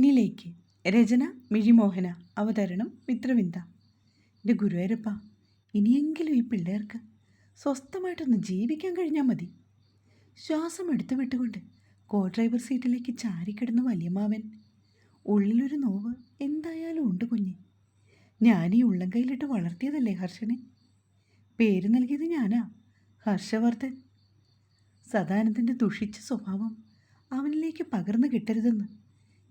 എന്നിലേക്ക് രചന മിഴിമോഹന. അവതരണം മിത്രവിന്ദ. എന്റെ ഗുരുവായൂരപ്പ. ഇനിയെങ്കിലും ഈ പിള്ളേർക്ക് സ്വസ്ഥമായിട്ടൊന്ന് ജീവിക്കാൻ കഴിഞ്ഞാൽ മതി. ശ്വാസം എടുത്തു വിട്ടുകൊണ്ട് കോ ഡ്രൈവർ സീറ്റിലേക്ക് ചാരിക്കിടന്ന വലിയമാവൻ ഉള്ളിലൊരു നോവ് എന്തായാലും ഉണ്ട് കുഞ്ഞ്. ഞാൻ ഈ ഉള്ളം കയ്യിലിട്ട് വളർത്തിയതല്ലേ ഹർഷനെ? പേര് നൽകിയത് ഞാനാ ഹർഷവർദ്ധൻ. സദാനന്ദന്റെ ദുഷിച്ച സ്വഭാവം അവനിലേക്ക് പകർന്നു കിട്ടരുതെന്ന്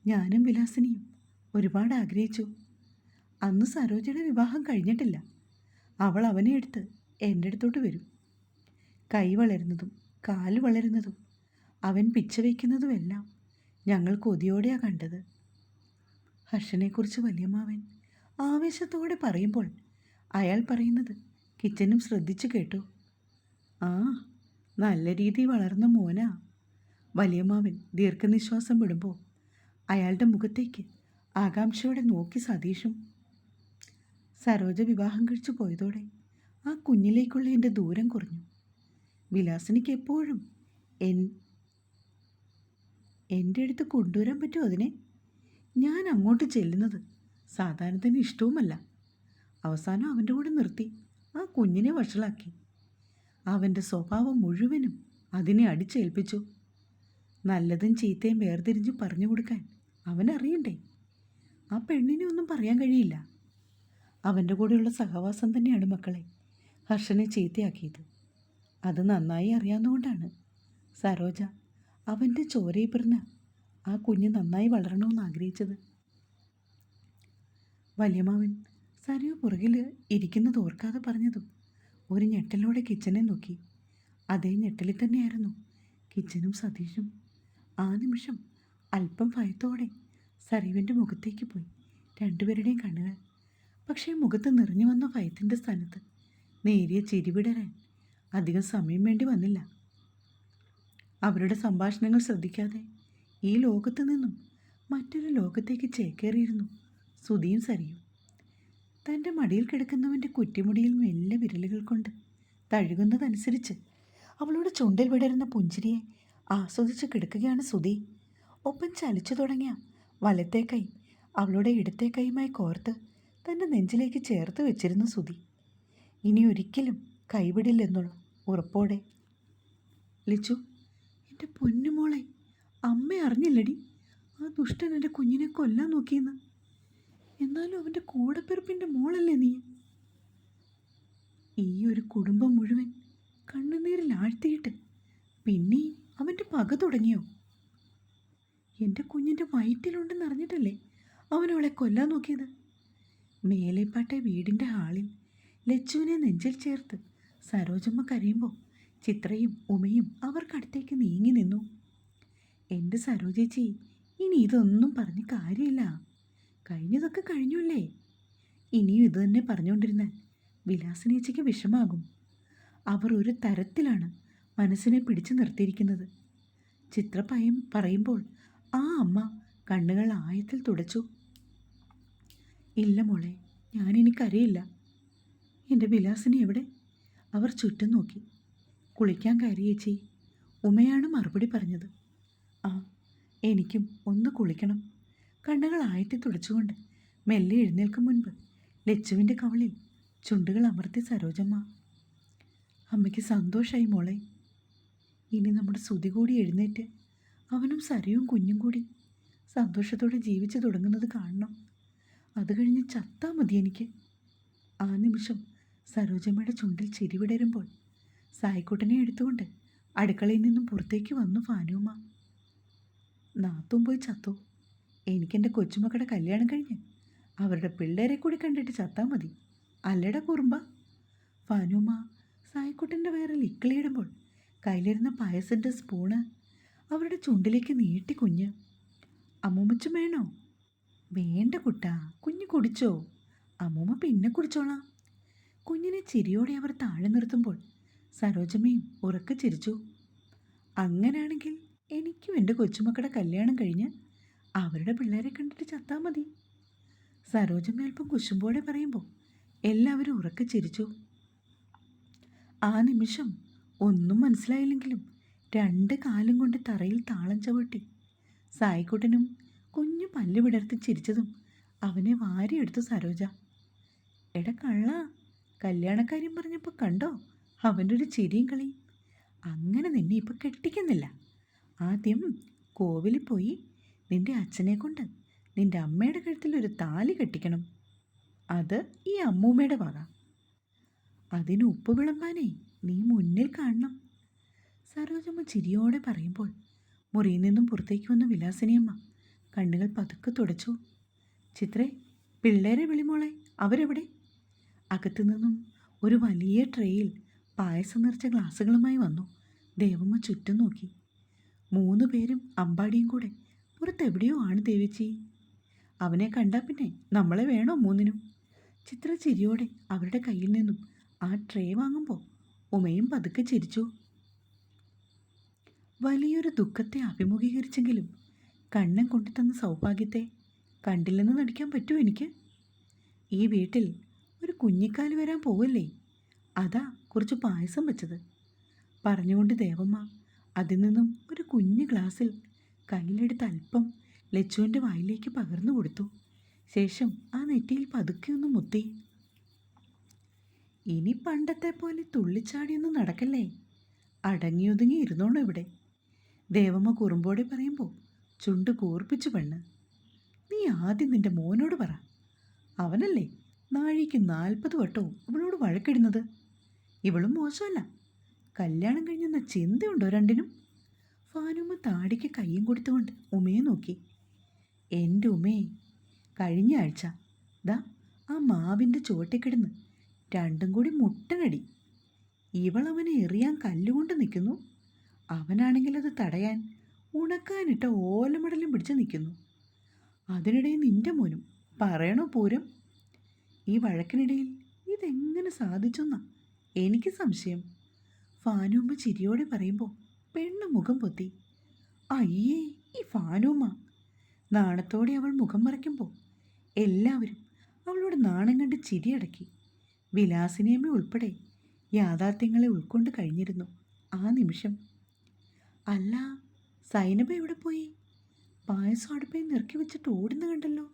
ഞാനും വിലാസിനിയും ഒരുപാട് ആഗ്രഹിച്ചു. അന്ന് സരോജയുടെ വിവാഹം കഴിഞ്ഞിട്ടില്ല. അവൾ അവനെ എടുത്ത് എന്റെ അടുത്തോട്ട് വരും. കൈ വളരുന്നതും കാൽ വളരുന്നതും അവൻ പിച്ച വയ്ക്കുന്നതുമെല്ലാം ഞങ്ങൾ കൊതിയോടെയാണ് കണ്ടത്. ഹർഷനെക്കുറിച്ച് വലിയമ്മാവൻ ആവേശത്തോടെ പറയുമ്പോൾ അയാൾ പറയുന്നത് കിച്ചനും ശ്രദ്ധിച്ചു കേട്ടു. ആ നല്ല രീതിയിൽ വളർന്ന മോനാ. വലിയമ്മാവൻ ദീർഘനിശ്വാസം വിടുമ്പോൾ അയാളുടെ മുഖത്തേക്ക് ആകാംക്ഷയോടെ നോക്കി സതീഷും. സരോജ വിവാഹം കഴിച്ചു പോയതോടെ ആ കുഞ്ഞിലേക്കുള്ള എന്റെ ദൂരം കുറഞ്ഞു. വിലാസിനിക്ക് എപ്പോഴും എൻ എന്റെ അടുത്ത് കൊണ്ടുവരാൻ പറ്റുമോ അതിനെ? ഞാൻ അങ്ങോട്ട് ചെല്ലുന്നത് സാധാരണ തന്നെ ഇഷ്ടവുമല്ല. അവസാനം അവന്റെ കൂടെ നിർത്തി ആ കുഞ്ഞിനെ വഷളാക്കി. അവന്റെ സ്വഭാവം മുഴുവനും അതിനെ അടിച്ചേൽപ്പിച്ചു. നല്ലതും ചീത്തയും വേർതിരിഞ്ഞ് പറഞ്ഞു കൊടുക്കാൻ അവനറിയണ്ടേ. ആ പെണ്ണിനെ ഒന്നും പറയാൻ കഴിയില്ല. അവന്റെ കൂടെയുള്ള സഹവാസം തന്നെയാണ് മക്കളെ ഹർഷനെ ചീത്തയാക്കിയത്. അത് നന്നായി അറിയാവുന്നതുകൊണ്ടാണ്. സരോജ അവന്റെ ചോരയിൽ പിറന്ന ആ കുഞ്ഞ് നന്നായി വളരണമെന്ന് ആഗ്രഹിച്ചത്. വലിയമാവൻ സരയു പുറകിൽ ഇരിക്കുന്നത് ഓർക്കാതെ പറഞ്ഞതും ഒരു ഞെട്ടലോടെ കിച്ചനെ നോക്കി. അതേ ഞെട്ടലിൽ തന്നെയായിരുന്നു കിച്ചനും സതീഷും ആ നിമിഷം അല്പം ഭയത്തോടെ സരീവന്റെ മുഖത്തേക്ക് പോയി. രണ്ടുപേരുടെയും കണ്ണുകൾ. പക്ഷേ മുഖത്ത് നിറഞ്ഞു വന്ന ഭയത്തിന്റെ സ്ഥാനത്ത് നേരിയ ചിരി വിടരാൻ അധികം സമയം വേണ്ടി വന്നില്ല. അവരുടെ സംഭാഷണങ്ങൾ ശ്രദ്ധിക്കാതെ ഈ ലോകത്തു നിന്നും മറ്റൊരു ലോകത്തേക്ക് ചേക്കേറിയിരുന്നു സുധിയും സരിയും തന്റെ മടിയിൽ കിടക്കുന്നവന്റെ കുറ്റിമുടിയിൽ മെല്ലെ വിരലുകൾ കൊണ്ട് തഴുകുന്നതനുസരിച്ച് അവളുടെ ചുണ്ടിൽ വിടരുന്ന പുഞ്ചിരിയെ ആസ്വദിച്ച് കിടക്കുകയാണ് സുധി. ഒപ്പം ചലിച്ചു തുടങ്ങിയ വലത്തെ കൈ അവളുടെ ഇടത്തെ കൈയുമായി കോർത്ത് തന്റെ നെഞ്ചിലേക്ക് ചേർത്ത് വെച്ചിരുന്നു സുധി. ഇനി ഒരിക്കലും കൈവിടില്ലെന്നുള്ള ഉറപ്പോടെ. ലിച്ചു എന്റെ പൊന്നുമോളെ അമ്മ അറിഞ്ഞില്ലടി. ആ ദുഷ്ടൻ എന്റെ കുഞ്ഞിനെ കൊല്ലാൻ നോക്കിയെന്ന്. എന്നാലും അവന്റെ കൂടപ്പിറപ്പിന്റെ മോളല്ലേ നീ? ഈ ഒരു കുടുംബം മുഴുവൻ കണ്ണുനീരിൽ ആഴ്ത്തിയിട്ട് പിന്നെയും അവന്റെ പക തുടങ്ങിയോ? എന്റെ കുഞ്ഞിന്റെ വയറ്റിലുണ്ടെന്ന് അറിഞ്ഞിട്ടല്ലേ അവൻ അവളെ കൊല്ലാൻ നോക്കിയത്? മേലേപ്പാട്ടെ വീടിന്റെ ഹാളിൽ ലച്ചുവിനെ നെഞ്ചിൽ ചേർത്ത് സരോജമ്മ കരയുമ്പോൾ ചിത്രയും ഉമയും അവർക്കടുത്തേക്ക് നീങ്ങി നിന്നു. എന്റെ സരോജേച്ചി ഇനി ഇതൊന്നും പറഞ്ഞ് കാര്യമില്ല. കഴിഞ്ഞതൊക്കെ കഴിഞ്ഞല്ലേ? ഇനിയും ഇത് തന്നെ പറഞ്ഞുകൊണ്ടിരുന്നാൽ വിലാസിനേച്ചയ്ക്ക് വിഷമാകും. അവർ ഒരു തരത്തിലാണ് മനസ്സിനെ പിടിച്ചു നിർത്തിയിരിക്കുന്നത്. ചിത്രപ്പയം പറയുമ്പോൾ ആ അമ്മ. കണ്ണുകൾ ആയത്തിൽ തുടച്ചു. ഇല്ല മോളെ ഞാനെനിക്കറിയില്ല. എന്റെ വിലാസിനി എവിടെ? അവർ ചുറ്റും നോക്കി. കുളിക്കാൻ കയറിയേച്ചി ഉമയാണ് മറുപടി പറഞ്ഞത്. ആ എനിക്കും ഒന്ന് കുളിക്കണം. കണ്ണുകൾ ആയത്തി തുടച്ചുകൊണ്ട് മെല്ലെ എഴുന്നേൽക്കും മുൻപ് ലച്ചുവിന്റെ കവളിൽ ചുണ്ടുകൾ അമർത്തി സരോജമ്മ. അമ്മയ്ക്ക് സന്തോഷമായി മോളെ. ഇനി നമ്മുടെ ശ്രുതി കൂടി എഴുന്നേറ്റ് അവനും സരയും കുഞ്ഞും കൂടി സന്തോഷത്തോടെ ജീവിച്ചു തുടങ്ങുന്നത് കാണണം. അത് കഴിഞ്ഞ് ചത്താൽ മതി എനിക്ക്. ആ നിമിഷം സരോജമ്മയുടെ ചുണ്ടിൽ ചിരി വിടരുമ്പോൾ സായിക്കുട്ടനെ എടുത്തുകൊണ്ട് അടുക്കളയിൽ നിന്നും പുറത്തേക്ക് വന്നു ഫാനുമ്മ. നാത്തും പോയി ചത്തു. എനിക്കെന്റെ കൊച്ചുമക്കളുടെ കല്യാണം കഴിഞ്ഞ് അവരുടെ പിള്ളേരെ കൂടി കണ്ടിട്ട് ചത്താൽ മതി. അല്ലട കുറുമ്പ? ഫാനുമ്മ സായിക്കുട്ടന്റെ വയറിൽ ഇക്കിളിയിടുമ്പോൾ കയ്യിലിരുന്ന പായസിന്റെ സ്പൂണ് അവരുടെ ചുണ്ടിലേക്ക് നീട്ടി കുഞ്ഞ്. അമ്മൂമ്മച്ചും വേണോ? വേണ്ട കുട്ടാ കുഞ്ഞ് കുടിച്ചോ. അമ്മൂമ്മ പിന്നെ കുടിച്ചോളാം. കുഞ്ഞിനെ ചിരിയോടെ അവർ താഴെ നിർത്തുമ്പോൾ സരോജമ്മയും ഉറക്കെ ചിരിച്ചു. അങ്ങനെയാണെങ്കിൽ എനിക്കും എന്റെ കൊച്ചുമക്കളുടെ കല്യാണം കഴിഞ്ഞ് അവരുടെ പിള്ളേരെ കണ്ടിട്ട് ചത്താൽ മതി. സരോജമ്മ അല്പം കുശുമ്പോടെ പറയുമ്പോൾ എല്ലാവരും ഉറക്കെ ചിരിച്ചു. ആ നിമിഷം ഒന്നും മനസ്സിലായില്ലെങ്കിലും രണ്ട് കാലും കൊണ്ട് തറയിൽ താളം ചവിട്ടി. സായിക്കുട്ടനും കുഞ്ഞു പല്ല് വിടർത്തി ചിരിച്ചതും അവനെ വാരിയെടുത്തു സരോജ. എട കള്ള കല്യാണക്കാര്യം പറഞ്ഞപ്പോൾ കണ്ടോ? അവന്റെ ഒരു ചിരിയും കളിയും. അങ്ങനെ നിന്നെ ഇപ്പം കെട്ടിക്കുന്നില്ല. ആദ്യം കോവിലിൽ പോയി നിന്റെ അച്ഛനെ കൊണ്ട് നിന്റെ അമ്മയുടെ കഴുത്തിൽ ഒരു താലി കെട്ടിക്കണം. അത് ഈ അമ്മൂമ്മയുടെ വക. അതിന് ഉപ്പ് വിളമ്പാനേ നീ മുന്നിൽ കാണണം. സരോജമ്മ ചിരിയോടെ പറയുമ്പോൾ മുറിയിൽ നിന്നും പുറത്തേക്ക് വന്ന വിലാസിനിയമ്മ കണ്ണുകൾ പതുക്കെ തുടച്ചു. ചിത്രേ പിള്ളേരെ വിളിമോളെ അവരെവിടെ? അകത്തു നിന്നും ഒരു വലിയ ട്രേയിൽ പായസം നിറച്ച ഗ്ലാസ്സുകളുമായി വന്നു. ദേവമ്മ ചുറ്റും നോക്കി. മൂന്ന് പേരും അമ്പാടിയും കൂടെ പുറത്തെവിടെയോ ആണ് ദേവിച്ചി. അവനെ കണ്ടാൽ പിന്നെ നമ്മളെ വേണോ മൂന്നിനും? ചിത്ര ചിരിയോടെ അവരുടെ കയ്യിൽ നിന്നും ആ ട്രേ വാങ്ങുമ്പോൾ ഉമയും പതുക്കെ ചിരിച്ചു. വലിയൊരു ദുഃഖത്തെ അഭിമുഖീകരിച്ചെങ്കിലും കണ്ണൻ കൊണ്ടുതന്ന സൗഭാഗ്യത്തെ കണ്ടില്ലെന്ന് നടിക്കാൻ പറ്റുമോ എനിക്ക്? ഈ വീട്ടിൽ ഒരു കുഞ്ഞിക്കാൽ വരാൻ പോവല്ലേ? അതാ കുറച്ച് പായസം വെച്ചത്. പറഞ്ഞുകൊണ്ട് ദേവമ്മ അതിൽ നിന്നും ഒരു കുഞ്ഞു ഗ്ലാസ്സിൽ കയ്യിലെടുത്ത് അല്പം ലച്ചുവിന്റെ വായിലേക്ക് പകർന്നു കൊടുത്തു. ശേഷം ആ നെറ്റിയിൽ പതുക്കെ ഒന്ന് മുത്തി. ഇനി പണ്ടത്തെ പോലെ തുള്ളിച്ചാടിയൊന്നും നടക്കല്ലേ? അടങ്ങിയൊതുങ്ങി ഇരുന്നോണം ഇവിടെ? ദേവമ്മ കുറുമ്പോടെ പറയുമ്പോൾ ചുണ്ട് കൂർപ്പിച്ചു പെണ്ണ്. നീ ആദ്യം നിന്റെ മോനോട് പറ. അവനല്ലേ നാഴിക്ക് നാൽപ്പത് വട്ടവും ഇവളോട് വഴക്കിടുന്നത്? ഇവളും മോശമല്ല. കല്യാണം കഴിഞ്ഞെന്ന ചിന്തയുണ്ടോ രണ്ടിനും? ഫാനുമ്മ താടിക്ക് കയ്യും കൊടുത്തുകൊണ്ട് ഉമയെ നോക്കി. എന്റെ ഉമേ കഴിഞ്ഞ ആഴ്ച ദാ ആ മാവിന്റെ ചുവട്ടിക്കിടന്ന് രണ്ടും കൂടി മുട്ടനടി. ഇവളവനെ എറിയാൻ കല്ലുകൊണ്ട് നിൽക്കുന്നു. അവനാണെങ്കിൽ അത് തടയാൻ ഉണക്കാനിട്ട ഓലമടലും പിടിച്ച് നിൽക്കുന്നു. അതിനിടയിൽ നിന്റെ മോനും പറയണോ പൂരം? ഈ വഴക്കിനിടയിൽ ഇതെങ്ങനെ സാധിച്ചെന്നാ? എനിക്ക് സംശയം. ഫാനൂമ്മ ചിരിയോടെ പറയുമ്പോൾ പെണ്ണ് മുഖം പൊത്തി. അയ്യേ ഈ ഫാനൂമ്മ. നാണത്തോടെ അവൾ മുഖം മറയ്ക്കുമ്പോൾ എല്ലാവരും അവളോട് നാണം കണ്ട് ചിരിയടക്കി. വിലാസിനിയമ്മ ഉൾപ്പെടെ യാഥാർത്ഥ്യങ്ങളെ ഉൾക്കൊണ്ട് കഴിഞ്ഞിരുന്നു ആ നിമിഷം. അല്ല സൈനബ എവിടെ പോയി? പായസം അടുപ്പേ നിറക്കി വെച്ചിട്ട് ഓടുന്നു കണ്ടല്ലോ.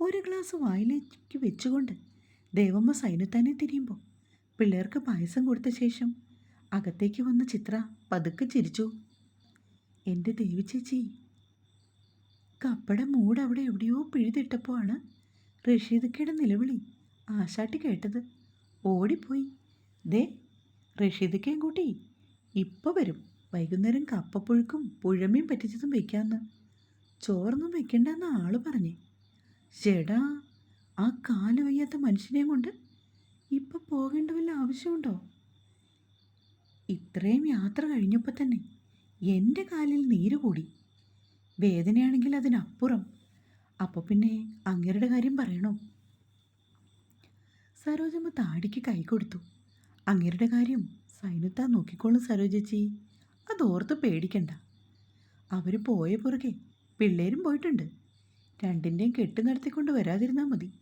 ഒരു ഗ്ലാസ് വായിലേക്ക് വെച്ചുകൊണ്ട് ദേവമ്മ സൈനത്താനെ തിരിയുമ്പോൾ പിള്ളേർക്ക് പായസം കൊടുത്ത ശേഷം അകത്തേക്ക് വന്ന ചിത്ര പതുക്കെ ചിരിച്ചു. എന്റെ ദേവി ചേച്ചി കപ്പട മൂട് അവിടെ എവിടെയോ പിഴുതിട്ടപ്പോഴാണ് റഷീദക്കയുടെ നിലവിളി ആശാട്ടി കേട്ടത്. ഓടിപ്പോയി. ദേ റഷീദക്കയും കൂട്ടി ഇപ്പോൾ വരും. വൈകുന്നേരം കപ്പപ്പുഴുക്കും പുഴമയും പറ്റിച്ചതും വയ്ക്കാമെന്ന് ചോറൊന്നും വെക്കണ്ടെന്ന് ആൾ പറഞ്ഞു. ചേടാ ആ കാൽ വയ്യാത്ത മനുഷ്യനെയും കൊണ്ട് ഇപ്പം പോകേണ്ട വല്ല ആവശ്യമുണ്ടോ? ഇത്രയും യാത്ര കഴിഞ്ഞപ്പോൾ തന്നെ എന്റെ കാലിൽ നീര് കൂടി. വേദനയാണെങ്കിൽ അതിനപ്പുറം. അപ്പോൾ പിന്നെ അങ്ങേരുടെ കാര്യം പറയണോ? സരോജമ്മ താടിക്ക് കൈ കൊടുത്തു. അങ്ങേരുടെ കാര്യം സൈനത്താ നോക്കിക്കോളും സരോജച്ചി. അതോർത്ത് പേടിക്കണ്ട. അവർ പോയ പുറകെ പിള്ളേരും പോയിട്ടുണ്ട്. രണ്ടിന്റെയും കെട്ട് നടത്തിക്കൊണ്ട് വരാതിരുന്നാൽ മതി.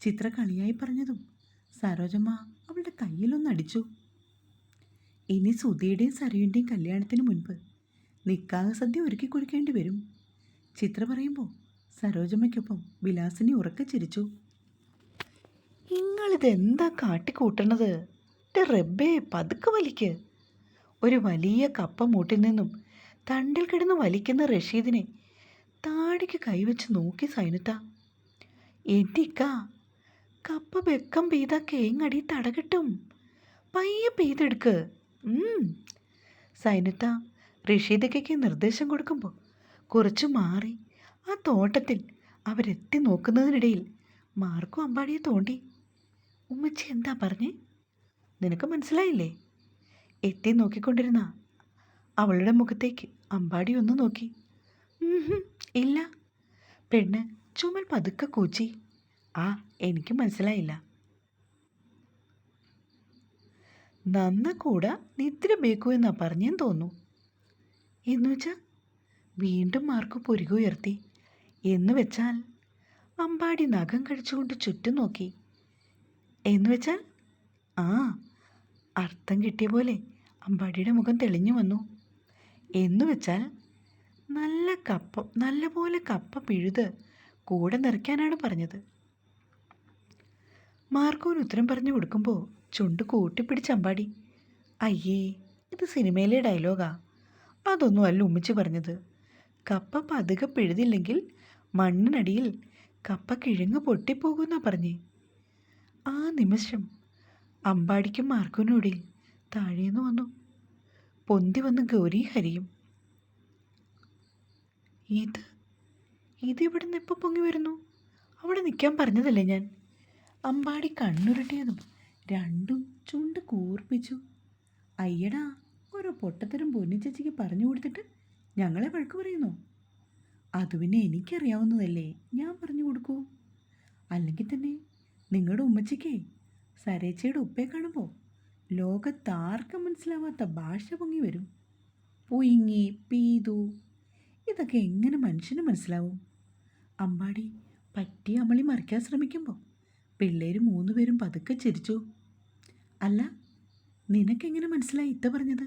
ചിത്ര കളിയായി പറഞ്ഞതും സരോജമ്മ അവളുടെ കയ്യിലൊന്നടിച്ചു ഇനി സുധിയുടെയും സരയുടെയും കല്യാണത്തിന് മുൻപ് നിക്കാഹ സദ്യ ഒരുക്കി കൊടുക്കേണ്ടി വരും. ചിത്ര പറയുമ്പോൾ സരോജമ്മയ്ക്കൊപ്പം വിലാസിനി ഉറക്കെ ചിരിച്ചു. നിങ്ങളിതെന്താ കാട്ടിക്കൂട്ടണത് റബ്ബേ പതുക്കെ വലിക്ക്. ഒരു വലിയ കപ്പ മൂട്ടിൽ നിന്നും തണ്ടിൽ കിടന്ന് വലിക്കുന്ന റഷീദിനെ താടിക്ക് കൈവച്ച് നോക്കി സൈനുത്ത. എന്തിക്ക കപ്പ വെക്കം പെയ്ത കേങ്ങടി തടകിട്ടും. പയ്യെ പെയ്തെടുക്ക്. സൈനുത്ത റഷീദയ്ക്ക് നിർദ്ദേശം കൊടുക്കുമ്പോൾ കുറച്ചു മാറി ആ തോട്ടത്തിൽ അവരെത്തി നോക്കുന്നതിനിടയിൽ മാർക്കും അമ്പാടിയെ തോണ്ടി ഉമ്മച്ചി എന്താ പറഞ്ഞേ? നിനക്ക് മനസ്സിലായില്ലേ? എത്തി നോക്കിക്കൊണ്ടിരുന്ന. അവളുടെ മുഖത്തേക്ക് അമ്പാടി ഒന്ന് നോക്കി. ഇല്ല. പെണ്ണ് ചുമൽ പതുക്കെ കൂച്ചി. ആ എനിക്ക് മനസ്സിലായില്ല. നന്ന കൂട നിദ്ര ബേക്കു എന്നാ പറഞ്ഞെന്ന് തോന്നുന്നു. എന്നുവെച്ചാൽ വീണ്ടും മാർക്ക് പൊരുകുയർത്തി എന്ന് വെച്ചാൽ അമ്പാടി നഖം കഴിച്ചുകൊണ്ട് ചുറ്റും നോക്കി. എന്നുവെച്ചാൽ ആ അർത്ഥം കിട്ടിയ പോലെ അമ്പാടിയുടെ മുഖം തെളിഞ്ഞു വന്നു. എന്നു വെച്ചാൽ നല്ല കപ്പ നല്ല പോലെ കപ്പ പിഴുത് കൂടെ നിറയ്ക്കാനാണ് പറഞ്ഞത്. മാർക്കോന് ഉത്തരം പറഞ്ഞു കൊടുക്കുമ്പോൾ ചുണ്ട് കൂട്ടിപ്പിടിച്ച് അമ്പാടി. അയ്യേ ഇത് സിനിമയിലെ ഡയലോഗാ. അതൊന്നും അല്ല ഉമ്മിച്ച് പറഞ്ഞത്. കപ്പ പതുക്കെ പിഴുതില്ലെങ്കിൽ മണ്ണിനടിയിൽ കപ്പ കിഴങ്ങ് പൊട്ടിപ്പോകുന്നാ പറഞ്ഞേ. ആ നിമിഷം അമ്പാടിക്കും മാർക്കോനും താഴേന്ന് വന്നു. പൊന്തി വന്ന് ഗൗരി ഹരിയും. ഇത് ഇവിടെ നിന്ന് ഇപ്പം പൊങ്ങി വരുന്നു? അവിടെ നിൽക്കാൻ പറഞ്ഞതല്ലേ ഞാൻ? അമ്പാടി കണ്ണുരുട്ടിയതും രണ്ടും ചുണ്ട് കൂർപ്പിച്ചു. അയ്യടാ ഓരോ പൊട്ടത്തരം പൊന്നിച്ചേച്ചിക്ക് പറഞ്ഞു കൊടുത്തിട്ട് ഞങ്ങളെ വഴക്ക് പറയുന്നു? അത് പിന്നെ എനിക്കറിയാവുന്നതല്ലേ. ഞാൻ പറഞ്ഞു കൊടുക്കൂ. അല്ലെങ്കിൽ തന്നെ നിങ്ങളുടെ ഉമ്മച്ചിക്കേ സരേച്ചയുടെ ഉപ്പയെ കാണുമ്പോൾ ലോകത്താർക്കും മനസ്സിലാവാത്ത ഭാഷ പൊങ്ങി വരും. പുയിങ്ങി പീതു. ഇതൊക്കെ എങ്ങനെ മനുഷ്യന് മനസ്സിലാവും? അമ്പാടി പറ്റി അമളി മറിക്കാൻ ശ്രമിക്കുമ്പോൾ പിള്ളേർ മൂന്നുപേരും പതുക്കെ ചിരിച്ചു. അല്ല നിനക്കെങ്ങനെ മനസ്സിലായി ഇത്ത പറഞ്ഞത്?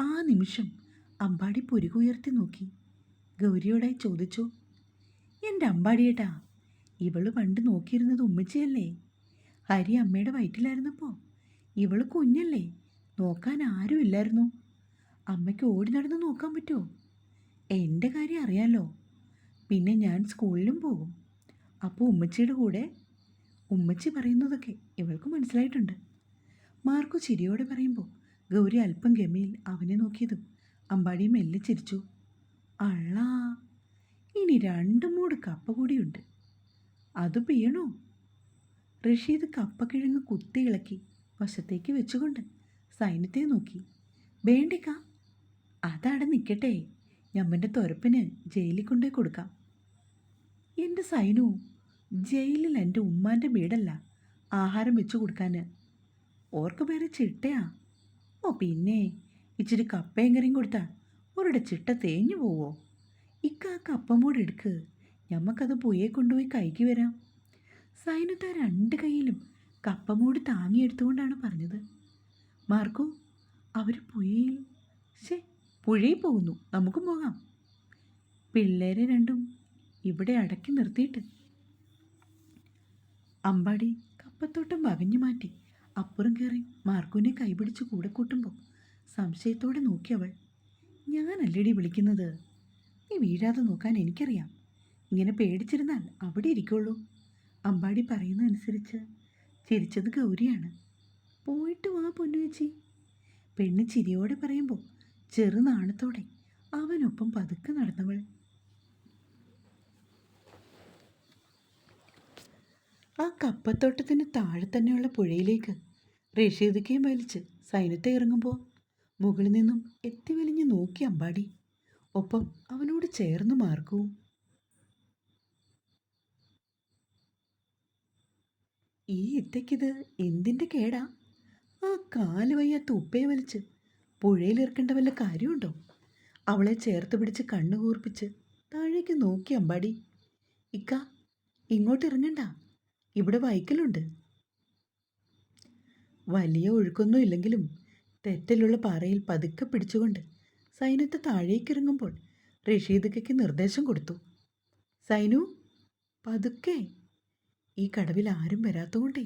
ആ നിമിഷം അമ്പാടി പുരുകുയർത്തി നോക്കി. ഗൗരിയോടായി ചോദിച്ചു എന്റെ അമ്പാടിയേട്ടാ ഇവൾ പണ്ട് നോക്കിയിരുന്നത് ഉമ്മച്ചിയല്ലേ? ഹരി അമ്മയുടെ വയറ്റിലായിരുന്നപ്പോൾ ഇവൾ കുഞ്ഞല്ലേ. നോക്കാൻ ആരുമില്ലായിരുന്നു അമ്മയ്ക്ക് ഓടി നടന്ന് നോക്കാൻ പറ്റുമോ എന്റെ കാര്യം അറിയാലോ. പിന്നെ ഞാൻ സ്കൂളിലും പോകും. അപ്പോൾ ഉമ്മച്ചിയുടെ കൂടെ. ഉമ്മച്ചി പറയുന്നതൊക്കെ ഇവൾക്ക് മനസ്സിലായിട്ടുണ്ട്. മാർക്കു ചിരിയോടെ പറയുമ്പോൾ ഗൗരി അല്പം ഗമയിൽ അവനെ നോക്കിയതും അമ്പാടി മെല്ലെ ചിരിച്ചു. അള്ളാ ഇനി രണ്ട് മൂട് കപ്പ കൂടിയുണ്ട്. അത് പിയണോ? റഷീദ് കപ്പക്കിഴങ്ങ് കുത്തി ഇളക്കി വശത്തേക്ക് വെച്ചുകൊണ്ട് സൈന്യത്തെ നോക്കി. വേണ്ടിക്ക. അതവിടെ നിൽക്കട്ടെ ഞമ്മന്റെ തുരപ്പിന് ജയിലിൽ കൊണ്ടുപോയി കൊടുക്കാം. എന്റെ സൈനു ജയിലിൽ എന്റെ ഉമ്മാന്റെ വീടല്ല. ആഹാരം വെച്ചു കൊടുക്കാൻ ഓർക്ക് പേര് ചിട്ടയാ. ഓ പിന്നെ. ഇച്ചിരി കപ്പയും കറിയും കൊടുത്താൽ ഒരുടെ ചിട്ട തേഞ്ഞു പോവോ. ഇക്ക ആ കപ്പം കൂടെ എടുക്ക്. ഞമ്മക്കത് പുയെ കൊണ്ടുപോയി കൈക്ക് വരാം. സൈനുത്ത രണ്ട് കൈയിലും കപ്പമൂടി താങ്ങിയെടുത്തുകൊണ്ടാണ് പറഞ്ഞത്. മാർക്കോ അവർ പുഴയിൽ ശേ പുഴയിൽ പോകുന്നു. നമുക്കും പോകാം. പിള്ളേരെ രണ്ടും ഇവിടെ അടക്കി നിർത്തിയിട്ട്. അമ്പാടി കപ്പത്തോട്ടം വകഞ്ഞു മാറ്റി. അപ്പുറം കയറി മാർക്കുവിനെ കൈപിടിച്ച് കൂടെ കൂട്ടുമ്പോൾ സംശയത്തോടെ നോക്കിയവൾ ഞാനല്ലടി വിളിക്കുന്നത്. നീ വീഴാതെ നോക്കാൻ എനിക്കറിയാം. ഇങ്ങനെ പേടിച്ചിരുന്നാൽ അവിടെ ഇരിക്കുള്ളൂ. അമ്പാടി പറയുന്നതനുസരിച്ച് ചിരിച്ചത് ഗൗരിയാണ്. പോയിട്ട് വാ പൊന്നുവെച്ചി പെണ്ണ് ചിരിയോടെ പറയുമ്പോൾ ചെറുനാണത്തോടെ അവനൊപ്പം പതുക്കെ നടന്നവൾ. ആ കപ്പത്തോട്ടത്തിന് താഴെ തന്നെയുള്ള പുഴയിലേക്ക് റഷീദക്കയും വലിച്ച് സൈന്യത്തെ ഇറങ്ങുമ്പോൾ മുകളിൽ നിന്നും എത്തി വലിഞ്ഞ് നോക്കി അമ്പാടി. ഒപ്പം അവനോട് ചേർന്ന് മാർക്കവും ഈ ഇത്തയ്ക്കിത് എന്തിന്റെ കേടാ? ആ കാൽ വയ്യാത്ത ഉപ്പയെ വലിച്ച്. പുഴയിലിറക്കേണ്ട വല്ല കാര്യമുണ്ടോ? അവളെ ചേർത്ത് പിടിച്ച് കണ്ണു കൂർപ്പിച്ച് താഴേക്ക് നോക്കി അമ്പാടി. ഇക്ക ഇങ്ങോട്ട് ഇറങ്ങണ്ട. ഇവിടെ വൈക്കലുണ്ട്. വലിയ ഒഴുക്കൊന്നും ഇല്ലെങ്കിലും തെറ്റലുള്ള പാറയിൽ പതുക്കെ പിടിച്ചുകൊണ്ട് സൈനത്ത് താഴേക്ക് ഇറങ്ങുമ്പോൾ റഷീദക്കയ്ക്ക് നിർദ്ദേശം കൊടുത്തു. സൈനു പതുക്കെ. ഈ കടവിൽ ആരും വരാത്തതുകൊണ്ടേ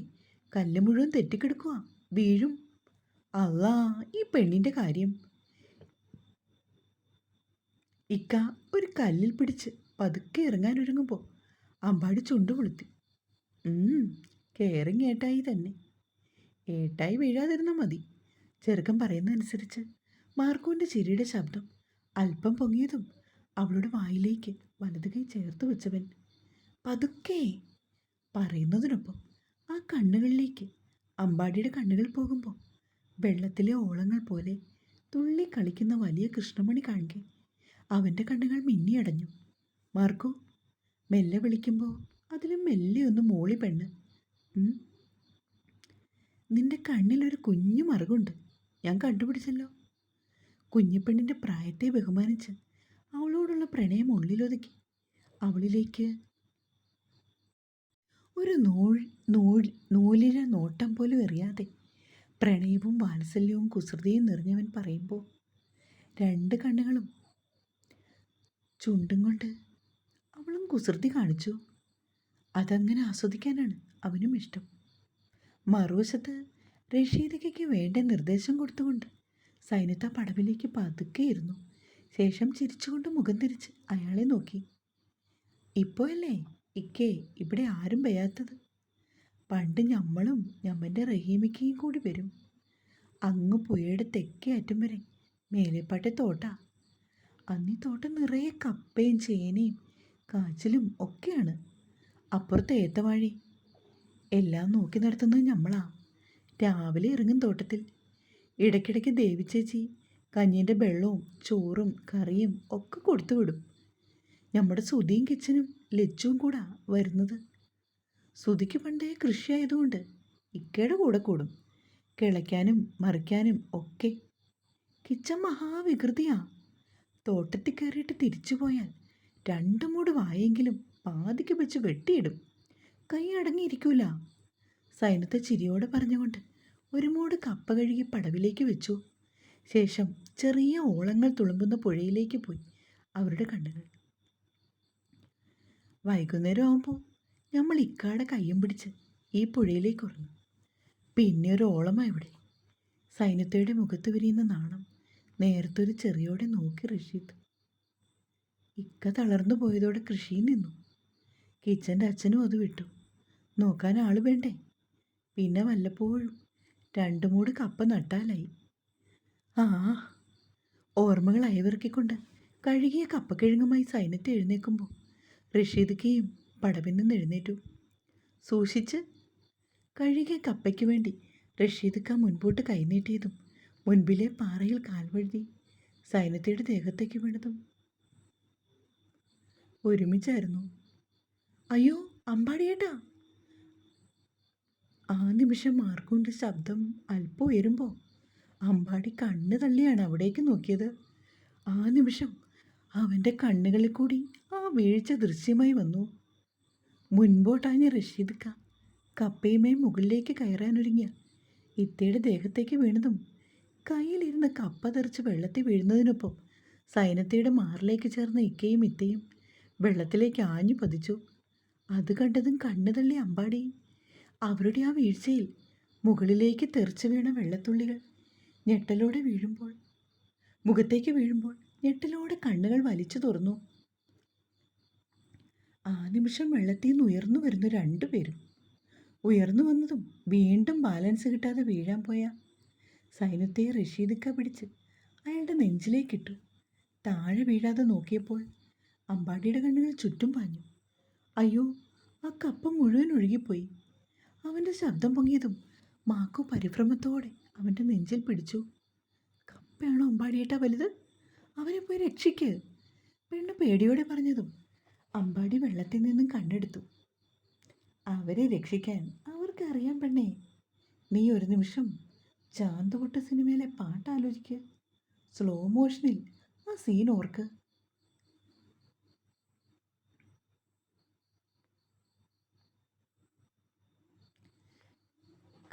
കല്ല് മുഴുവൻ തെറ്റിക്കിടക്കുക വീഴും. അല്ലാ ഈ പെണ്ണിന്റെ കാര്യം. ഇക്ക ഒരു കല്ലിൽ പിടിച്ച് പതുക്കെ ഇറങ്ങാൻ ഒരുങ്ങുമ്പോൾ അമ്പാടി ചുണ്ടു കൊളുത്തി കയറിങ് ഏട്ടായി തന്നെ. ഏട്ടായി വീഴാതിരുന്നാൽ മതി. ചെറുക്കൻ പറയുന്നതനുസരിച്ച് മാർക്കോന്റെ ചിരിയുടെ ശബ്ദം അല്പം പൊങ്ങിയതും അവളുടെ വായിലേക്ക് വലതു കൈ ചേർത്ത് വെച്ചവൻ പതുക്കെ പറയുന്നതിനൊപ്പം ആ കണ്ണുകളിലേക്ക് അമ്പാടിയുടെ കണ്ണുകൾ പോകുമ്പോൾ വെള്ളത്തിലെ ഓളങ്ങൾ പോലെ തുള്ളി കളിക്കുന്ന വലിയ കൃഷ്ണമണി കാണുക. അവന്റെ കണ്ണുകൾ മിന്നിയടഞ്ഞു. മാർക്കോ മെല്ലെ വിളിക്കുമ്പോൾ അതിലും മെല്ലെ ഒന്ന് മോളി പെണ്ണ്. നിന്റെ കണ്ണിലൊരു കുഞ്ഞു മറുകുണ്ട്. ഞാൻ കണ്ടുപിടിച്ചല്ലോ. കുഞ്ഞിപ്പെണ്ണിന്റെ പ്രായത്തെ ബഹുമാനിച്ച് അവളോടുള്ള പ്രണയം ഉള്ളിലൊതുക്കി. അവളിലേക്ക് ഒരു നൂൽ നൂൽ നൂലിലെ നോട്ടം പോലും എറിയാതെ പ്രണയവും വാത്സല്യവും കുസൃതിയും നിറഞ്ഞവൻ പറയുമ്പോൾ രണ്ട് കണ്ണുകളും ചുണ്ടും കൊണ്ട് അവളും കുസൃതി കാണിച്ചു. അതങ്ങനെ ആസ്വദിക്കാനാണ് അവനും ഇഷ്ടം. മറുവശത്ത് റഷീദയ്ക്ക് വേണ്ട നിർദ്ദേശം കൊടുത്തുകൊണ്ട് സൈനത്ത പടവിലേക്ക് പതുക്കെയിരുന്നു. ശേഷം ചിരിച്ചുകൊണ്ട് മുഖം തിരിച്ച് അയാളെ നോക്കി. ഇപ്പോൾ അല്ലേ ഇക്കേ ഇവിടെ ആരും വയ്യാത്തത്. പണ്ട് ഞമ്മളും ഞമ്മന്റെ റഹീമിക്കയും കൂടി വരും. അങ്ങ് പുഴയുടെ തെക്കേ അറ്റം വരെ മേലെപ്പാട്ടെ തോട്ട. അന്നീ തോട്ടം നിറയെ കപ്പയും ചേനയും കാച്ചിലും ഒക്കെയാണ്. അപ്പുറത്ത് ഏത്തവാഴി. എല്ലാം നോക്കി നടത്തുന്നത് ഞമ്മളാ. രാവിലെ ഇറങ്ങും തോട്ടത്തിൽ. ഇടയ്ക്കിടയ്ക്ക് ദേവി ചേച്ചി കഞ്ഞീന്റെ വെള്ളവും ചോറും കറിയും ഒക്കെ കൊടുത്തു വിടും. നമ്മുടെ സുതിയും കിച്ചനും ലച്ചുവും കൂടാ വരുന്നത്. സുതിക്ക് പണ്ടേ കൃഷിയായതുകൊണ്ട് ഇക്കയുടെ കൂടെ കൂടും. കിളയ്ക്കാനും മറിക്കാനും ഒക്കെ. കിച്ചൻ മഹാവികൃതിയാ. തോട്ടത്തിൽ കയറിയിട്ട് തിരിച്ചു പോയാൽ രണ്ടു മൂട് വായെങ്കിലും പാതിക്ക് വെച്ച് വെട്ടിയിടും. കൈ അടങ്ങിയിരിക്കൂല. സൈനത്തെ ചിരിയോടെ പറഞ്ഞുകൊണ്ട് ഒരു മൂട് കപ്പ കഴുകി പടവിലേക്ക് വെച്ചു. ശേഷം ചെറിയ ഓളങ്ങൾ തുളുമ്പുന്ന പുഴയിലേക്ക് പോയി അവരുടെ കണ്ണുകൾ വൈകുന്നേരം നമ്മൾ ഇക്കാടെ കയ്യും പിടിച്ച് ഈ പുഴയിലേക്ക് ഉറങ്ങും പിന്നെ ഒരു ഓളമാ ഇവിടെ. സൈന്യത്തയുടെ മുഖത്ത് വിരിയുന്ന നാണം നേരത്തൊരു ചെറിയോടെ നോക്കി റഷീദ് ഇക്ക തളർന്നു പോയതോടെ കൃഷിയിൽ നിന്നു. കിച്ചന്റെ അച്ഛനും അത് വിട്ടു. നോക്കാൻ ആൾ വേണ്ടേ? പിന്നെ വല്ലപ്പോഴും രണ്ടു മൂട് കപ്പ നട്ടാലായി. ആ ഓർമ്മകൾ അയവിറക്കിക്കൊണ്ട് കഴുകിയ കപ്പക്കിഴങ്ങുമായി സൈന്യത്തെ എഴുന്നേൽക്കുമ്പോൾ റഷീദ്ക്കയും പടവിൽ നിന്ന് എഴുന്നേറ്റു. സൂക്ഷിച്ച് കഴുകിയ കപ്പയ്ക്ക് വേണ്ടി റഷീദ് റഷീദ്ക്ക മുൻപോട്ട് കൈനീട്ടിയതും മുൻപിലെ പാറയിൽ കാൽവഴുതി സൈനത്തിയുടെ ദേഹത്തേക്ക് വീണതും. ഒരുമിച്ചായിരുന്നു. അയ്യോ അമ്പാടിയേട്ടാ! ആ നിമിഷം മാർക്കുവിന്റെ ശബ്ദം അല്പം ഉയരുമ്പോൾ അമ്പാടി കണ്ണ് തള്ളിയാണ് അവിടേക്ക് നോക്കിയത്. ആ നിമിഷം അവന്റെ കണ്ണുകളിൽ കൂടി ആ വീഴ്ച ദൃശ്യമായി വന്നു. മുൻപോട്ടാഞ്ഞ റഷീദ്ക്ക കപ്പയുമായി മുകളിലേക്ക് കയറാനൊരുങ്ങിയ. ഇത്തയുടെ ദേഹത്തേക്ക് വീണതും കയ്യിലിരുന്ന് കപ്പ തെറിച്ച് വെള്ളത്തിൽ വീഴുന്നതിനൊപ്പം സൈനത്തയുടെ മാറിലേക്ക് ചേർന്ന ഇക്കയും ഇത്തയും വെള്ളത്തിലേക്ക് ആഞ്ഞു പതിച്ചു. അത് കണ്ടതും കണ്ണു തള്ളി അമ്പാടി. അവരുടെ ആ വീഴ്ചയിൽ മുകളിലേക്ക് തെറിച്ചു വീണ വെള്ളത്തുള്ളികൾ ഞെട്ടലോടെ വീഴുമ്പോൾ മുഖത്തേക്ക് വീഴുമ്പോൾ ഞെട്ടലോടെ കണ്ണുകൾ വലിച്ചു തുറന്നു. ആ നിമിഷം വെള്ളത്തിൽ നിന്ന് ഉയർന്നു വരുന്ന രണ്ടുപേരും ഉയർന്നു വന്നതും വീണ്ടും ബാലൻസ് കിട്ടാതെ വീഴാൻ പോയ സൈന്യത്തെ റഷീദിക്ക പിടിച്ച് അയാളുടെ നെഞ്ചിലേക്കിട്ടു. താഴെ വീഴാതെ നോക്കിയപ്പോൾ അമ്പാടിയുടെ കണ്ണുകൾ ചുറ്റും പാഞ്ഞു. അയ്യോ ആ കപ്പ മുഴുവൻ ഒഴുകിപ്പോയി. അവന്റെ ശബ്ദം പൊങ്ങിയതും മാക്കു പരിഭ്രമത്തോടെ അവന്റെ നെഞ്ചിൽ പിടിച്ചു. കപ്പയാണോ അമ്പാടിയേട്ടാ വലുത്? അവനെ പോയി രക്ഷിക്ക്. പെണ്ണ് പേടിയോടെ പറഞ്ഞതും അമ്പാടി വെള്ളത്തിൽ നിന്നും കണ്ടെടുത്തു. അവരെ രക്ഷിക്കാൻ അവർക്കറിയാം പെണ്ണേ. നീ ഒരു നിമിഷം ചാന്തുപൊട്ട സിനിമയിലെ പാട്ട് ആലോചിക്ക്. സ്ലോ മോഷനിൽ ആ സീൻ ഓർക്ക്.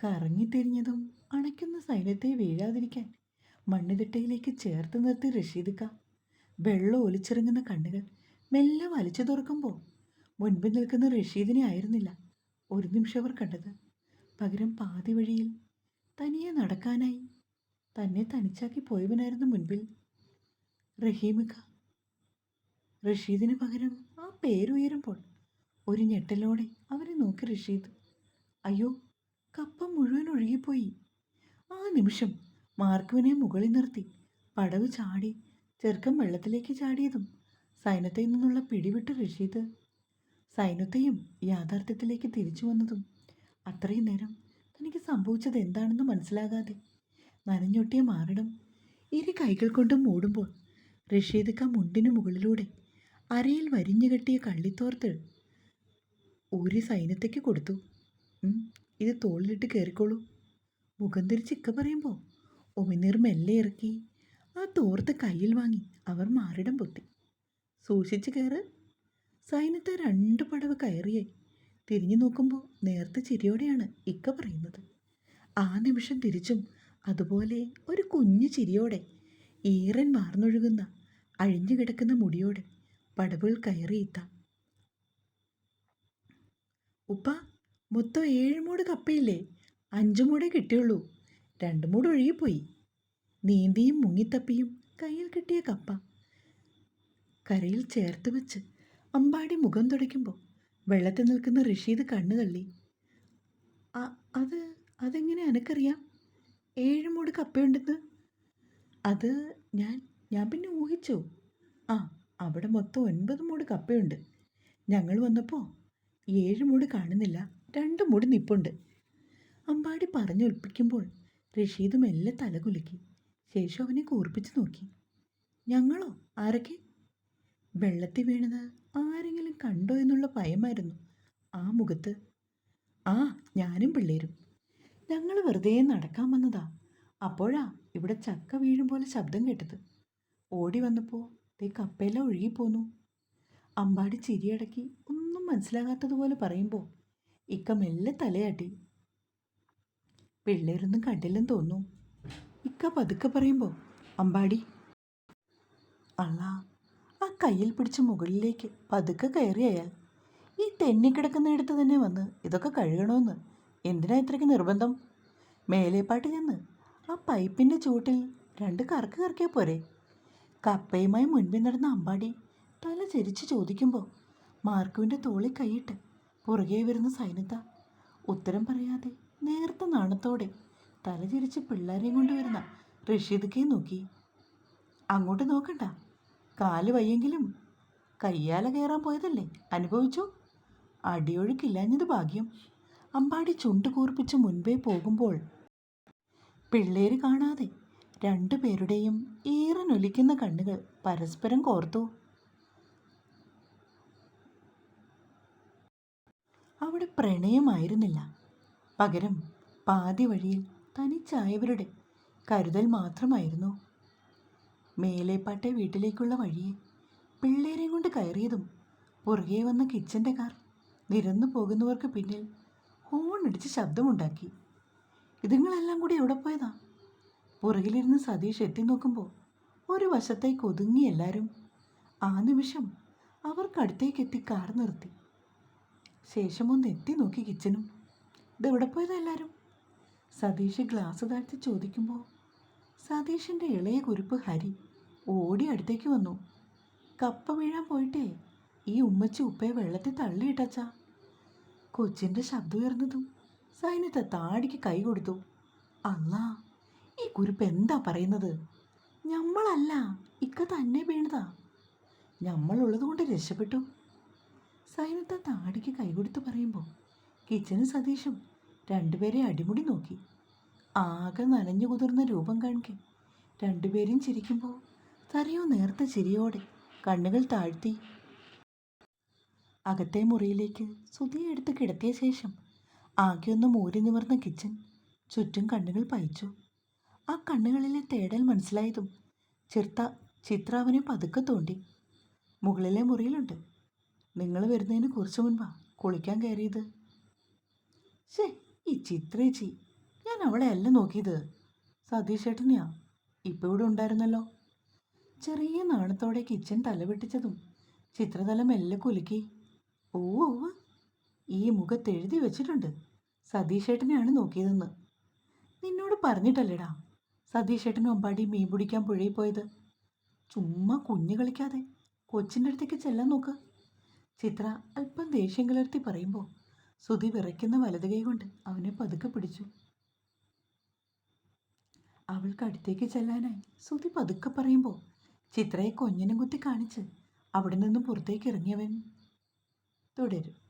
കറങ്ങിത്തിരിഞ്ഞതും അണയ്ക്കുന്ന സൈന്യത്തെ വീഴാതിരിക്കാൻ മണ്ണുതിട്ടയിലേക്ക് ചേർത്ത് നിർത്തി റഷീദിക്ക. വെള്ളം ഒലിച്ചിറങ്ങുന്ന കണ്ണുകൾ മെല്ലെ വലിച്ചു തുറക്കുമ്പോൾ മുൻപിൽ നിൽക്കുന്ന റഷീദിനെ ആയിരുന്നില്ല. ഒരു നിമിഷം അവർ കണ്ടത് പകരം പാതി വഴിയിൽ തനിയെ നടക്കാനായി. തന്നെ തനിച്ചാക്കി പോയവനായിരുന്നു മുൻപിൽ റഹീമിക്ക. റഷീദിന് പകരം ആ പേരുയരുമ്പോൾ ഒരു ഞെട്ടലോടെ അവരെ നോക്കി റഷീദ്. അയ്യോ കപ്പ മുഴുവൻ ഒഴുകിപ്പോയി. ആ നിമിഷം മാർക്കുവിനെ മുകളിൽ നിർത്തി. പടവ് ചാടി ചെറുക്കം വെള്ളത്തിലേക്ക് ചാടിയതും സൈന്യത്തിൽ നിന്നുള്ള പിടിവിട്ട് റഷീദ് സൈന്യത്തെയും യാഥാർത്ഥ്യത്തിലേക്ക് തിരിച്ചു വന്നതും അത്രയും നേരം തനിക്ക് സംഭവിച്ചത് എന്താണെന്ന് മനസ്സിലാകാതെ നനഞ്ഞൊട്ടിയ മാറിടം ഇരു കൈകൾ കൊണ്ട് മൂടുമ്പോൾ റഷീദ് ക മുണ്ടിന് മുകളിലൂടെ അരയിൽ വരിഞ്ഞു കെട്ടിയ കള്ളിത്തോർത്ത് ഒരു സൈന്യത്തേക്ക് കൊടുത്തു. ഇത് തോളിലിട്ട് കയറിക്കോളൂ മുഖം തിരിച്ച് ഇക്ക പറയുമ്പോൾ ഒമിനീർ മെല്ലെ ഇറക്കി. ആ തോർത്ത് കയ്യിൽ വാങ്ങി അവർ മാറിടം പൊത്തി. സൂക്ഷിച്ച് കയറ്. സൈന്യത്തെ രണ്ട് പടവ് കയറിയേ. തിരിഞ്ഞു നോക്കുമ്പോൾ നേർത്ത ചിരിയോടെയാണ് ഇക്ക പറയുന്നത്. ആ നിമിഷം തിരിച്ചും അതുപോലെ ഒരു കുഞ്ഞു ചിരിയോടെ ഈറൻ വാർന്നൊഴുകുന്ന അഴിഞ്ഞു കിടക്കുന്ന മുടിയോടെ പടവുകൾ കയറിയിത്ത ഉപ്പ മൊത്തം ഏഴ് മൂട് കപ്പയില്ലേ? അഞ്ചു മൂടേ കിട്ടിയുള്ളൂ. രണ്ട് മൂട് ഒഴുകിപ്പോയി. നീന്തിയും മുങ്ങിത്തപ്പിയും കയ്യിൽ കിട്ടിയ കപ്പ. കരയിൽ ചേർത്ത് വെച്ച് അമ്പാടി മുഖം തുടയ്ക്കുമ്പോൾ വെള്ളത്തിൽ നിൽക്കുന്ന റഷീദ് കണ്ണു തള്ളി. "അ- അത് അതെങ്ങനെ എനക്കറിയാം ഏഴ് മൂട് കപ്പയുണ്ടെന്ന്? അത് ഞാൻ ഞാൻ പിന്നെ ഊഹിച്ചു? ആ അവിടെ മൊത്തം ഒൻപത് മൂട് കപ്പയുണ്ട്. ഞങ്ങൾ വന്നപ്പോൾ ഏഴ് മൂട് കാണുന്നില്ല രണ്ട് മൂട് നിപ്പുണ്ട്. അമ്പാടി പറഞ്ഞൊൽപ്പിക്കുമ്പോൾ റഷീദ് മെല്ലെ തലകുലുക്കി ശേഷം അവനെ കൂർപ്പിച്ചു നോക്കി. ഞങ്ങളോ? ആരൊക്കെ? വെള്ളത്തിൽ വീണത് ആരെങ്കിലും കണ്ടോ എന്നുള്ള ഭയമായിരുന്നു. ആ മുഖത്ത്. ആ ഞാനും പിള്ളേരും. ഞങ്ങൾ വെറുതെ നടക്കാൻ വന്നതാ. അപ്പോഴാ ഇവിടെ ചക്ക വീഴും പോലെ ശബ്ദം കേട്ടത്. ഓടി വന്നപ്പോൾ ദേ കപ്പയെല്ലാം ഒഴുകിപ്പോന്നു അമ്പാടി ചിരിയടക്കി ഒന്നും മനസ്സിലാകാത്തതുപോലെ പറയുമ്പോൾ ഇക്ക മെല്ലെ തലയാട്ടി. പിള്ളേരൊന്നും കണ്ടില്ലെന്ന് തോന്നുന്നു. ഇക്ക പതുക്കെ പറയുമ്പോൾ അമ്പാടി. അള്ള ആ കയ്യിൽ പിടിച്ച് മുകളിലേക്ക് പതുക്കെ കയറി അയാൾ ഈ തെന്നിക്കിടക്കുന്നിടത്ത് തന്നെ വന്ന് ഇതൊക്കെ കഴുകണമെന്ന് എന്തിനാ ഇത്രയ്ക്ക് നിർബന്ധം? മേലേപ്പാട്ട് ചെന്ന് ആ പൈപ്പിന്റെ ചൂട്ടിൽ രണ്ട് കറക്ക് കറക്കിയാൽ പോരെ. കപ്പയുമായി മുൻപിൽ നടന്ന അമ്പാടി തല ചരിച്ച് ചോദിക്കുമ്പോൾ മാർക്കുവിന്റെ തോളിൽ കൈയിട്ട് പുറകെ വരുന്ന സൈനത്ത ഉത്തരം പറയാതെ നേർത്ത നാണത്തോടെ തലചിരിച്ച് പിള്ളേരെയും കൊണ്ടുവരുന്ന റഷീദക്കെ നോക്കി. അങ്ങോട്ട് നോക്കണ്ട. കാൽ വയ്യെങ്കിലും കയ്യാല കയറാൻ പോയതല്ലേ? അനുഭവിച്ചു? അടിയൊഴുക്കില്ലാഞ്ഞത് ഭാഗ്യം. അമ്പാടി ചുണ്ട് കൂർപ്പിച്ച് മുൻപേ പോകുമ്പോൾ പിള്ളേര് കാണാതെ രണ്ടുപേരുടെയും ഈറനൊലിക്കുന്ന കണ്ണുകൾ പരസ്പരം കോർത്തു. അവിടെ പ്രണയമായിരുന്നില്ല. പകരം പാതി വഴിയിൽ തനിച്ചായവരുടെ കരുതൽ മാത്രമായിരുന്നു. മേലേപ്പാട്ടെ വീട്ടിലേക്കുള്ള വഴിയെ പിള്ളേരെയും കൊണ്ട് കയറിയതും പുറകെ വന്ന കിച്ചന്റെ കാർ നിരന്നു പോകുന്നവർക്ക് പിന്നിൽ ഹോണടിച്ച് ശബ്ദമുണ്ടാക്കി. ഇതുങ്ങളെല്ലാം കൂടി എവിടെ പോയതാ? പുറകിലിരുന്ന് സതീഷ് എത്തി നോക്കുമ്പോൾ ഒരു വശത്തേക്ക് ഒതുങ്ങി എല്ലാവരും ആ നിമിഷം അവർക്കടുത്തേക്ക് എത്തി കാർ നിർത്തി. ശേഷം ഒന്ന് എത്തി നോക്കി കിച്ചനും ഇതെവിടെ പോയതാ എല്ലാവരും സതീഷ് ഗ്ലാസ് താഴ്ത്തി ചോദിക്കുമ്പോൾ സതീഷിന്റെ ഇളയ കുരുപ്പ് ഹരി ഓടി അടുത്തേക്ക് വന്നു. കപ്പ വീഴാൻ പോയിട്ടേ ഈ ഉമ്മച്ചി ഉപ്പയെ വെള്ളത്തിൽ തള്ളിയിട്ടച്ച. കൊച്ചിന്റെ ശബ്ദം ഉയർന്നതും സൈന്യത്തെ താടിക്ക് കൈ കൊടുത്തു. അന്നാ ഈ കുരുപ്പ് എന്താ പറയുന്നത്? ഞമ്മളല്ല ഇക്ക തന്നെ വീണതാ. ഞമ്മളുള്ളത് കൊണ്ട് രക്ഷപ്പെട്ടു. സൈന്യത്തെ താടിക്ക് കൈ കൊടുത്ത് പറയുമ്പോൾ കിച്ചനും സതീഷും രണ്ടുപേരെ അടിമുടി നോക്കി. ആകെ നനഞ്ഞു കുതിർന്ന രൂപം കാണിക്കെ രണ്ടുപേരും ചിരിക്കുമ്പോൾ തറയോ നേർത്ത ചിരിയോടെ കണ്ണുകൾ താഴ്ത്തി. അകത്തെ മുറിയിലേക്ക് സുധിയെ എടുത്ത് കിടത്തിയ ശേഷം ആകെയൊന്ന് മൂരി നിവർന്ന കിച്ചൻ ചുറ്റും കണ്ണുകൾ പയച്ചു ആ കണ്ണുകളിലെ തേടൽ മനസ്സിലായതും ചിർത്ത ചിത്ര അവനെ പതുക്കെ തോണ്ടി. മുകളിലെ മുറിയിലുണ്ട്. നിങ്ങൾ വരുന്നതിന് കുറച്ച് മുൻപാ കുളിക്കാൻ കയറിയത്. ശേ ഈ ചിത്രേച്ചി ഞാൻ അവളെ അല്ല നോക്കിയത്. സതീഷ് ചേട്ടനെയാ ഇപ്പോൾ ഇവിടെ ഉണ്ടായിരുന്നല്ലോ. ചെറിയ നാണത്തോടെ കിച്ചൻ തലവെട്ടിച്ചതും ചിത്രതല മെല്ലെ കുലുക്കി. ഓ ഓ ഈ മുഖത്ത് എഴുതി വെച്ചിട്ടുണ്ട്. സതീഷ് ചേട്ടനെയാണ് നോക്കിയതെന്ന്. നിന്നോട് പറഞ്ഞിട്ടല്ലേടാ. സതീഷ് ചേട്ടനും അമ്പാടി മീൻ പിടിക്കാൻ പുഴയിൽ പോയത്. ചുമ്മാ കുഞ്ഞു കളിക്കാതെ കൊച്ചിന്റെ അടുത്തേക്ക് ചെല്ലാൻ നോക്ക്. ചിത്ര അല്പം ദേഷ്യം കലർത്തി പറയുമ്പോൾ സുധി വിറയ്ക്കുന്ന വലത് കൈ കൊണ്ട് അവനെ പതുക്കെ പിടിച്ചു. അവൾക്ക് അടുത്തേക്ക് ചെല്ലാനായി സുധി പതുക്കെ പറയുമ്പോൾ ചിത്രയെ കൊഞ്ഞിനും കുത്തി കാണിച്ച് അവിടെ നിന്നും പുറത്തേക്ക് ഇറങ്ങിയവൻ തുടരും.